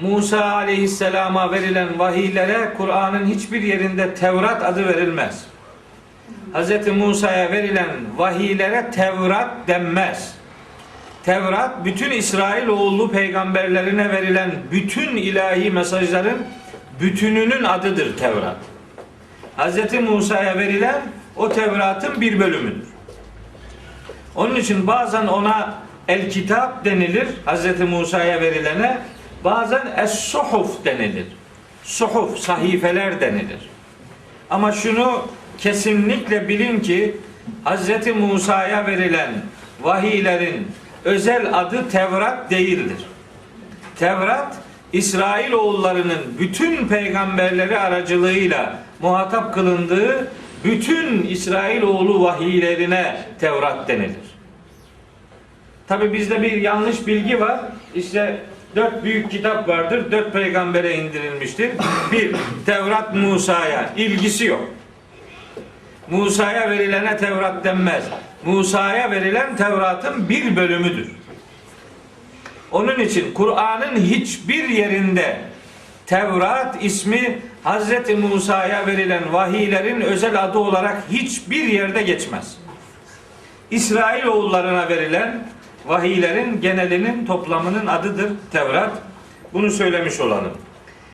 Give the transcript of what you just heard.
Musa aleyhisselama verilen vahiylere Kur'an'ın hiçbir yerinde Tevrat adı verilmez. Hz. Musa'ya verilen vahiylere Tevrat denmez. Tevrat bütün İsrailoğlu peygamberlerine verilen bütün ilahi mesajların bütününün adıdır Tevrat. Hz. Musa'ya verilen o Tevrat'ın bir bölümüdür. Onun için bazen ona el kitap denilir Hz. Musa'ya verilene bazen es suhuf denilir. Suhuf sahifeler denilir. Ama şunu kesinlikle bilin ki Hz. Musa'ya verilen vahiylerin özel adı Tevrat değildir. Tevrat İsrailoğullarının bütün peygamberleri aracılığıyla muhatap kılındığı bütün İsrailoğlu vahiylerine Tevrat denilir. Tabi bizde bir yanlış bilgi var. İşte dört büyük kitap vardır. Dört peygambere indirilmiştir. Bir, Tevrat Musa'ya ilgisi yok. Musa'ya verilene Tevrat denmez. Musa'ya verilen Tevrat'ın bir bölümüdür. Onun için Kur'an'ın hiçbir yerinde Tevrat ismi Hazreti Musa'ya verilen vahiylerin özel adı olarak hiçbir yerde geçmez. İsrail oğullarına verilen vahiylerin genelinin toplamının adıdır Tevrat. Bunu söylemiş olalım.